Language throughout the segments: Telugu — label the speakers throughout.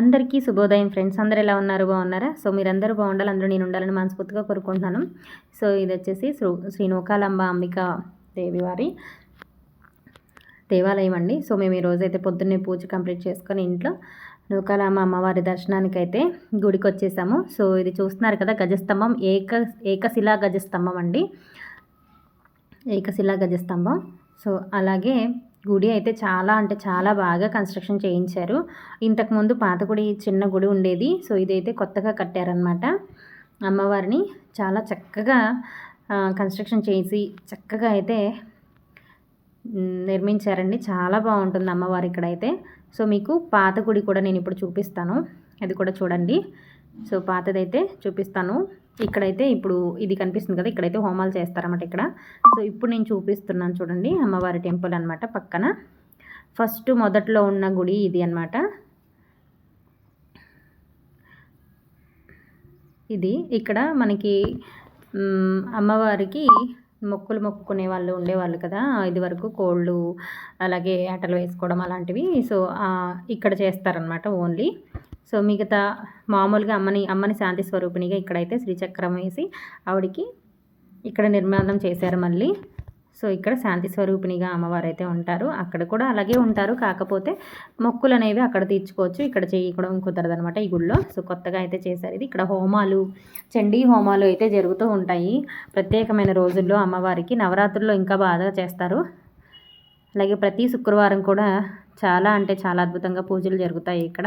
Speaker 1: అందరికీ శుభోదయం ఫ్రెండ్స్. అందరు ఎలా ఉన్నారు? బాగున్నారా? సో మీరందరూ బాగుండాలి. అందరూ నేను ఉండాలని మనస్ఫూర్తిగా కోరుకుంటున్నాను. సో ఇది వచ్చేసి శ్రీ శ్రీ నూకాలంబ అంబిక దేవి వారి దేవాలయం అండి. సో మేము ఈరోజు అయితే పొద్దున్నే పూజ కంప్లీట్ చేసుకొని ఇంట్లో నూకాలమ్మ అమ్మవారి దర్శనానికి అయితే గుడికి వచ్చేసాము సో ఇది చూస్తున్నారు కదా గజస్తంభం. ఏక ఏకశిలా గజస్తంభం అండి. ఏకశిలా గజస్తంభం. సో అలాగే గుడి అయితే చాలా అంటే చాలా బాగా కన్స్ట్రక్షన్ చేయించారు. ఇంతకుముందు పాత గుడి చిన్న గుడి ఉండేది. సో ఇదైతే కొత్తగా కట్టారనమాట అమ్మవారిని చాలా చక్కగా కన్స్ట్రక్షన్ చేసి చక్కగా అయితే నిర్మించారండి. చాలా బాగుంటుంది అమ్మవారి ఇక్కడైతే సో మీకు పాత గుడి కూడా నేను ఇప్పుడు చూపిస్తాను. అది కూడా చూడండి. సో పాతదైతే చూపిస్తాను. ఇక్కడైతే ఇప్పుడు ఇది కనిపిస్తుంది కదా ఇక్కడైతే హోమాలు చేస్తారన్నమాట ఇక్కడ. సో ఇప్పుడు నేను చూపిస్తున్నాను చూడండి అమ్మవారి టెంపుల్ అనమాట పక్కన. ఫస్ట్ మొదట్లో ఉన్న గుడి ఇది అనమాట ఇది ఇక్కడ మనకి అమ్మవారికి మొక్కులు మొక్కుకునే వాళ్ళు ఉండేవాళ్ళు కదా ఇది వరకు కోళ్ళు అలాగే ఆటలు వేసుకోవడం అలాంటివి. సో ఇక్కడ చేస్తారనమాట ఓన్లీ. సో మిగతా మామూలుగా అమ్మని అమ్మని శాంతి స్వరూపిణిగా ఇక్కడైతే శ్రీచక్రం వేసి ఆవిడికి ఇక్కడ నిర్మాణం చేశారు మళ్ళీ. సో ఇక్కడ శాంతి స్వరూపిణిగా అమ్మవారు అయితే ఉంటారు. అక్కడ కూడా అలాగే ఉంటారు. కాకపోతే మొక్కులు అనేవి అక్కడ తీర్చుకోవచ్చు. ఇక్కడ చేయడం కుదరదు అనమాట ఈ గుడిలో సో కొత్తగా అయితే చేశారు ఇది. ఇక్కడ హోమాలు చండీ హోమాలు అయితే జరుగుతూ ఉంటాయి. ప్రత్యేకమైన రోజుల్లో అమ్మవారికి నవరాత్రుల్లో ఇంకా బాగా చేస్తారు. అలాగే ప్రతి శుక్రవారం కూడా చాలా అంటే చాలా అద్భుతంగా పూజలు జరుగుతాయి ఇక్కడ.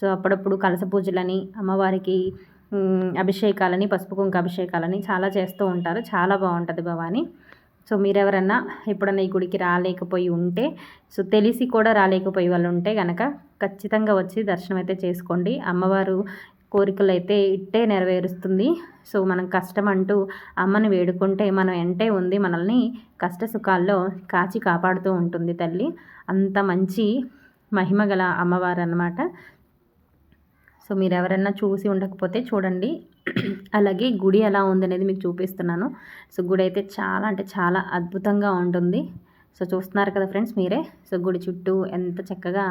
Speaker 1: సో అప్పుడప్పుడు కలస పూజలని అమ్మవారికి అభిషేకాలని పసుపు కుంక అభిషేకాలని చాలా చేస్తూ ఉంటారు. చాలా బాగుంటుంది భవాని. సో మీరెవరన్నా ఎప్పుడన్నా ఈ గుడికి రాలేకపోయి ఉంటే సో తెలిసి కూడా రాలేకపోయి వాళ్ళు ఉంటే కనుక ఖచ్చితంగా వచ్చి దర్శనం అయితే చేసుకోండి. అమ్మవారు కోరికలు అయితే ఇట్టే నెరవేరుస్తుంది. సో మనం కష్టం అంటూ అమ్మని వేడుకుంటే మనం ఎంటే ఉంది మనల్ని కష్ట సుఖాల్లో కాచి కాపాడుతూ ఉంటుంది తల్లి. అంత మంచి మహిమ గల అమ్మవారు అన్నమాట సో మీరు ఎవరైనా చూసి ఉండకపోతే చూడండి. అలాగే గుడి ఎలా ఉందనేది మీకు చూపిస్తున్నాను. సో గుడి అయితే చాలా అంటే చాలా అద్భుతంగా ఉంటుంది. సో చూస్తున్నారు కదా ఫ్రెండ్స్ మీరే. సో గుడి చుట్టూ ఎంత చక్కగా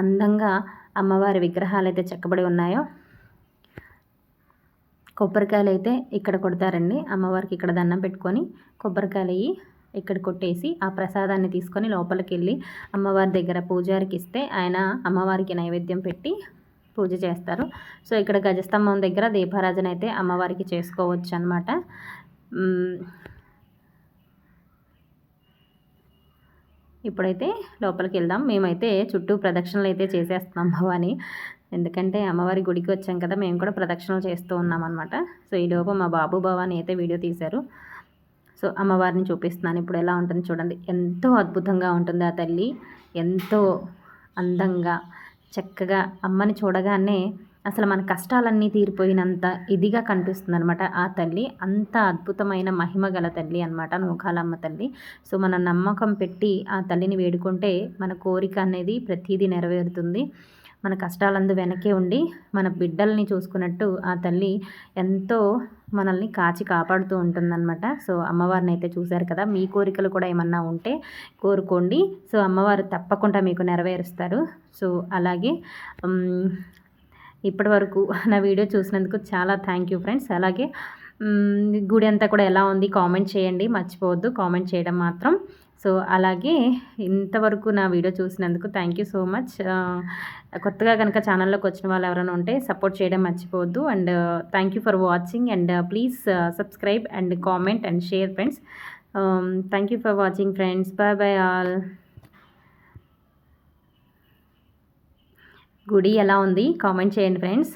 Speaker 1: అందంగా అమ్మవారి విగ్రహాలు అయితే చెక్కబడి ఉన్నాయో. కొబ్బరికాయలు అయితే ఇక్కడ కొడతారండి. అమ్మవారికి ఇక్కడ దండం పెట్టుకొని కొబ్బరికాయలు అయ్యి ఇక్కడ కొట్టేసి ఆ ప్రసాదాన్ని తీసుకొని లోపలికి వెళ్ళి అమ్మవారి దగ్గర పూజారికి ఇస్తే ఆయన అమ్మవారికి నైవేద్యం పెట్టి పూజ చేస్తారు. సో ఇక్కడ గజస్తంభం దగ్గర దీపారాజన అయితే అమ్మవారికి చేసుకోవచ్చు అనమాట ఇప్పుడైతే లోపలికి వెళ్దాం మేమైతే చుట్టూ ప్రదక్షిణలు అయితే చేసేస్తున్నాం భవాని. ఎందుకంటే అమ్మవారి గుడికి వచ్చాం కదా మేము కూడా ప్రదక్షిణలు చేస్తూ ఉన్నాం అనమాట సో ఈలోపు మా బాబు భవాని అయితే వీడియో తీశారు. సో అమ్మవారిని చూపిస్తున్నాను. ఇప్పుడు ఎలా ఉంటుంది చూడండి. ఎంతో అద్భుతంగా ఉంటుంది ఆ తల్లి. ఎంతో అందంగా చక్కగా అమ్మని చూడగానే అసలు మన కష్టాలన్నీ తీరిపోయినంత ఇదిగా కనిపిస్తుంది అనమాట ఆ తల్లి. అంత అద్భుతమైన మహిమ గల తల్లి అనమాట నూకాలమ్మ తల్లి. సో మన నమ్మకం పెట్టి ఆ తల్లిని వేడుకుంటే మన కోరిక అనేది ప్రతిదీ నెరవేరుతుంది. మన కష్టాలందు వెనకే ఉండి మన బిడ్డల్ని చూసుకున్నట్టు ఆ తల్లి ఎంతో మనల్ని కాచి కాపాడుతూ ఉంటుందన్నమాట. సో అమ్మవారిని అయితే చూశారు కదా మీ కోరికలు కూడా ఏమన్నా ఉంటే కోరుకోండి. సో అమ్మవారు తప్పకుండా మీకు నెరవేరుస్తారు. సో అలాగే ఇప్పటి వరకు నా వీడియో చూసినందుకు చాలా థ్యాంక్ యూ ఫ్రెండ్స్. అలాగే గుడి అంతా కూడా ఎలా ఉంది కామెంట్ చేయండి. మర్చిపోవద్దు కామెంట్ చేయడం మాత్రం. సో అలాగే ఇంతవరకు నా వీడియో చూసినందుకు థ్యాంక్ యూ సో మచ్ కొత్తగా కనుక ఛానల్లోకి వచ్చిన వాళ్ళు ఎవరైనా ఉంటే సపోర్ట్ చేయడం మర్చిపోవద్దు. And thank you for watching and please subscribe and comment and share friends thank you for watching friends bye bye all గుడి ఎలా ఉంది? కామెంట్ చేయండి ఫ్రెండ్స్